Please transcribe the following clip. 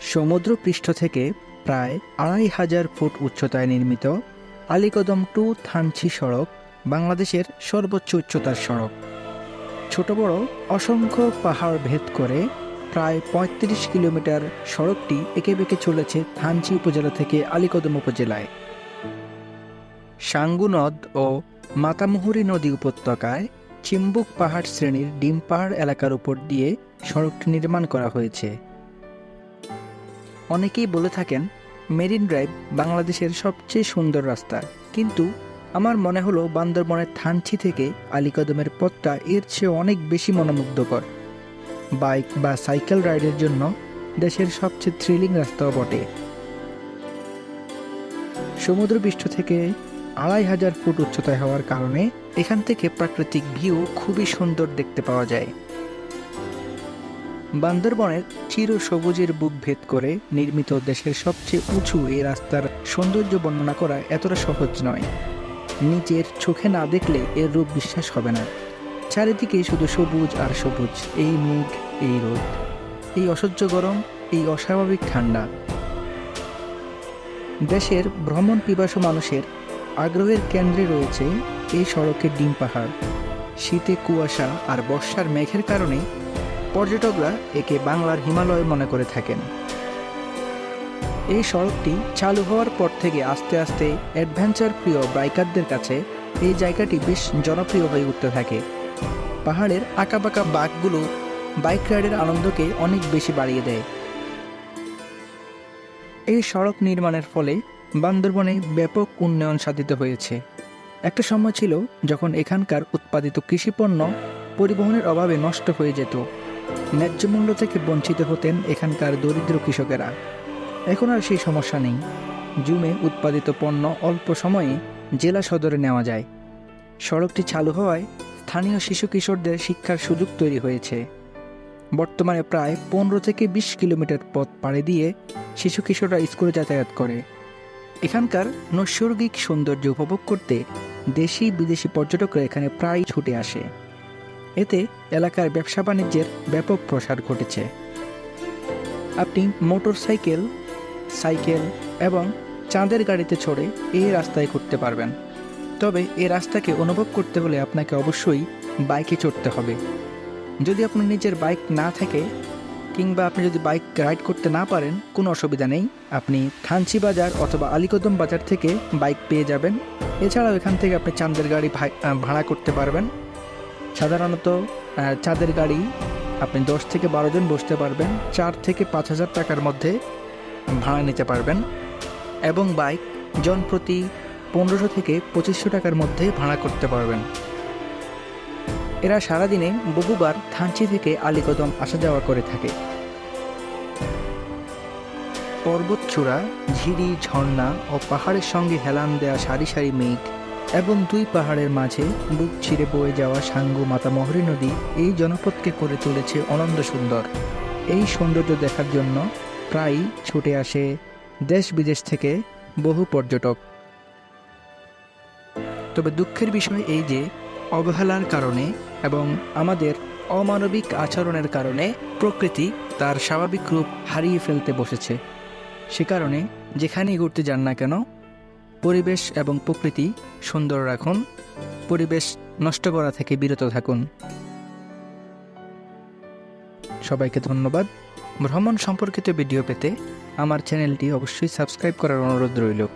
সমুদ্র পৃষ্ঠ থেকে প্রায় আড়াই হাজার ফুট উচ্চতায় নির্মিত আলিকদম টু থানচি সড়ক বাংলাদেশের সর্বোচ্চ উচ্চতার সড়ক। ছোট বড় অসংখ্য পাহাড় ভেদ করে প্রায় ৩৫ কিলোমিটার সড়কটি একে বেঁকে চলেছে থানচি উপজেলা থেকে আলিকদম উপজেলায়। সাঙ্গু নদ ও মাতামুহুরী নদী উপত্যকায় চিম্বুক পাহাড় শ্রেণির ডিম পাহাড় এলাকার উপর দিয়ে সড়কটি নির্মাণ করা হয়েছে। অনেকেই বলে থাকেন, মেরিন ড্রাইভ বাংলাদেশের সবচেয়ে সুন্দর রাস্তা। কিন্তু আমার মনে হলো বান্দরবনের থানচি থেকে আলীকদমের পথটা এর চেয়ে অনেক বেশি মনোমুগ্ধকর। বাইক বা সাইকেল রাইডের জন্য দেশের সবচেয়ে থ্রিলিং রাস্তাও বটে। সমুদ্রপৃষ্ঠ থেকে আড়াই হাজার ফুট উচ্চতায় হওয়ার কারণে এখান থেকে প্রাকৃতিক ভিউ খুবই সুন্দর দেখতে পাওয়া যায়। বান্দরবনের চির সবুজের বুক ভেদ করে নির্মিত দেশের সবচেয়ে উঁচু এই রাস্তার সৌন্দর্য বর্ণনা করা এতটা সহজ নয়। নিজের চোখে না দেখলে এর রূপ বিশ্বাস হবে না। চারিদিকে শুধু সবুজ আর সবুজ, এই মেঘ, এই রোদ, এই অসহ্য গরম, এই অস্বাভাবিক ঠান্ডা। দেশের ভ্রমণ পিপাসু মানুষের আগ্রহের কেন্দ্রে রয়েছে এই সড়কের ডিম পাহাড়। শীতে কুয়াশা আর বর্ষার মেঘের কারণে পর্যটকরা একে বাংলার হিমালয় মনে করে থাকেন। এই সড়কটি চালু হওয়ার পর থেকে আস্তে আস্তে অ্যাডভেঞ্চার প্রিয় বাইকারদের কাছে এই জায়গাটি বেশ জনপ্রিয় হয়ে উঠতে থাকে। পাহাড়ের আঁকাবাঁকা বাঘগুলো বাইক রাইডের আনন্দকে অনেক বেশি বাড়িয়ে দেয়। এই সড়ক নির্মাণের ফলে বান্দরবনে ব্যাপক উন্নয়ন সাধিত হয়েছে। একটা সময় ছিল যখন এখানকার উৎপাদিত কৃষিপণ্য পরিবহনের অভাবে নষ্ট হয়ে যেত। ন্যায্য মূল্য থেকে বঞ্চিত হতেন এখানকার দরিদ্র কৃষকেরা। এখন আর সেই সমস্যা নেই। জুমে উৎপাদিত পণ্য অল্প সময়ে জেলা সদরে নেওয়া যায়। সড়কটি চালু হওয়ায় স্থানীয় শিশু কিশোরদের শিক্ষার সুযোগ তৈরি হয়েছে। বর্তমানে প্রায় পনেরো থেকে বিশ কিলোমিটার পথ পাড়ি দিয়ে শিশু কিশোররা স্কুলে যাতায়াত করে। এখানকার নৈসর্গিক সৌন্দর্য উপভোগ করতে দেশি বিদেশি পর্যটকরা এখানে প্রায় ছুটে আসে। এতে এলাকার ব্যবসা বাণিজ্যের ব্যাপক প্রসার ঘটেছে। আপনি মোটর সাইকেল সাইকেল এবং চাঁদের গাড়িতে চড়ে এই রাস্তায় করতে পারবেন। তবে এই রাস্তাকে অনুভব করতে হলে আপনাকে অবশ্যই বাইকে চড়তে হবে। যদি আপনার নিজের বাইক না থাকে কিংবা আপনি যদি বাইক রাইড করতে না পারেন, কোনো অসুবিধা নেই। আপনি থানচি বাজার অথবা আলীকদম বাজার থেকে বাইক পেয়ে যাবেন। এছাড়াও এখান থেকে আপনি চাঁদের গাড়ি ভাড়া করতে পারবেন। সাধারণত চাঁদের গাড়ি আপনি দশ থেকে বারো জন বসতে পারবেন, চার থেকে পাঁচ হাজার টাকার মধ্যে ভাড়া নিতে পারবেন এবং বাইক জন প্রতি পনেরোশো থেকে পঁচিশশো টাকার মধ্যে ভাড়া করতে পারবেন। এরা সারাদিনে বহুবার থানচি থেকে আলীকদম আসা যাওয়া করে থাকে। পর্বতচূড়া, ঝিরি, ঝর্ণা ও পাহাড়ের সঙ্গে হেলান দেওয়া সারি সারি মেঘ এবং দুই পাহাড়ের মাঝে বুক ছিঁড়ে বয়ে যাওয়া সাঙ্গু মাতামহরী নদী এই জনপদকে করে তুলেছে অনন্ত সুন্দর। এই সৌন্দর্য দেখার জন্য প্রায়ই ছুটে আসে দেশ বিদেশ থেকে বহু পর্যটক। তবে দুঃখের বিষয় এই যে, অবহেলার কারণে এবং আমাদের অমানবিক আচরণের কারণে প্রকৃতি তার স্বাভাবিক রূপ হারিয়ে ফেলতে বসেছে। সে কারণে যেখানেই ঘুরতে যান না কেন পরিবেশ এবং প্রকৃতি সুন্দর রাখুন। পরিবেশ নষ্ট করা থেকে বিরত থাকুন। সবাইকে ধন্যবাদ। ভ্রমণ সম্পর্কিত ভিডিও পেতে আমার চ্যানেলটি অবশ্যই সাবস্ক্রাইব করার অনুরোধ রইল।